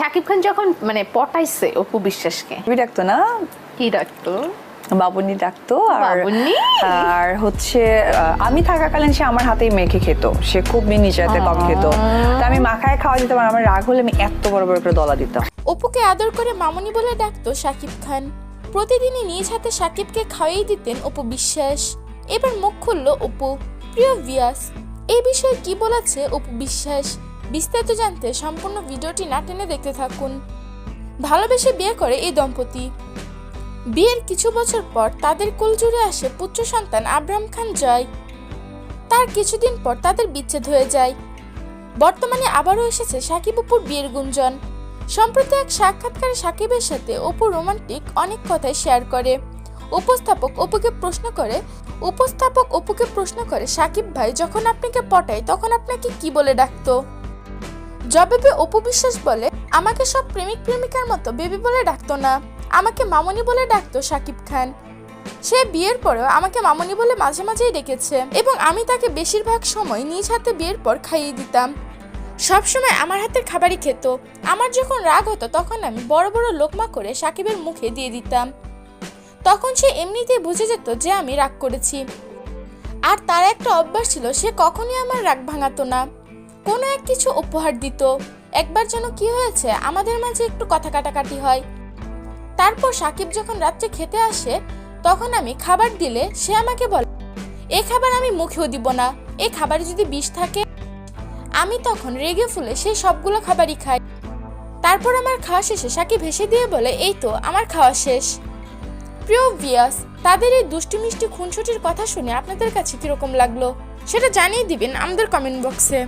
শাকিব খান যখন মানে পটাইছে অপু বিশ্বাসকে। তুমি ডাকতো না? কি ডাকতো? বাবুনি ডাকতো আর আর হচ্ছে আমি থাকাকালীন সে আমার হাতেই মেখে খেত। সে খুব মিনি চাইতে কম খেত। তা আমি মাখায় খাওয়া দিতাম আর আমার রাগ হলে আমি এত বড় বড় করে দলা দিতাম। অপুকে আদর করে মামুনি বলে ডাকতো সাকিব খান। প্রতিদিনই নিজ হাতে সাকিবকে খাওয়াই দিতেন অপু বিশ্বাস। এবার মুখ খুলল অপু। প্রিয় ভিয়াস এই বিষয়ে কি বলেছে অপু বিশ্বাস? বিস্তারিত জানতে সম্পূর্ণ ভিডিওটি না টেনে দেখতে থাকুন। ভালোবেসে বিয়ে করে এই দম্পতি। বিয়ের কিছু বছর পর তাদের কোল জুড়ে আসে পুত্র সন্তান আব্রাহাম খান জয়। তার কিছুদিন পর তাদের বিচ্ছেদ হয়ে যায়। বর্তমানে আবারও এসেছে সাকিব অপুর বিয়ের গুঞ্জন। সম্প্রতি এক সাক্ষাৎকারে সাকিবের সাথে অপু রোমান্টিক অনেক কথাই শেয়ার করে। উপস্থাপক অপুকে প্রশ্ন করে, উপস্থাপক অপুকে প্রশ্ন করে, সাকিব ভাই, যখন আপনাকে পটায়, তখন আপনাকে কি বলে ডাকতো? জবাবে অপু বিশ্বাস বলে, আমাকে সব প্রেমিক প্রেমিকার মতো বেবি বলে ডাকতো না। আমাকে মামনি বলে ডাকতো সাকিব খান। সে বিয়ের পরেও আমাকে মামনি বলে মাঝে মাঝেই ডেকেছে এবং আমি তাকে বেশিরভাগ সময় নিজ হাতে বিয়ের পর খাইয়ে দিতাম। সবসময় আমার হাতের খাবারই খেত। আমার যখন রাগ হতো তখন আমি বড় বড় লোকমা করে সাকিবের মুখে দিয়ে দিতাম। তখন সে এমনিতেই বুঝে যেত যে আমি রাগ করেছি। আর তার একটা অভ্যাস ছিল, সে কখনই আমার রাগ ভাঙাতো না। কোনো এক কিছু উপহার দিত। একবার যেন কি হয়েছে, আমাদের মাঝে একটু কথা কাটাকাটি হয়। তারপর সাকিব যখন রাত্রে খেতে আসে, তখন আমি খাবার দিলে সে আমাকে বলে, এ খাবার আমি মুখেও দিব না। এ খাবারে যদি বিষ থাকে? আমি তখন রেগে ফুলে সেই সবগুলো খাবারই খাই। তারপর আমার খাওয়া শেষে সাকিব ভেসে দিয়ে বলে, এই তো, আমার খাওয়া শেষ। প্রিয় ভিয়াস তাদের এই দুষ্টি মিষ্টি খুনসুটির কথা শুনে আপনাদের কাছে কীরকম লাগল, সেটা জানিয়ে দিবেন আমাদের কমেন্ট বক্সে।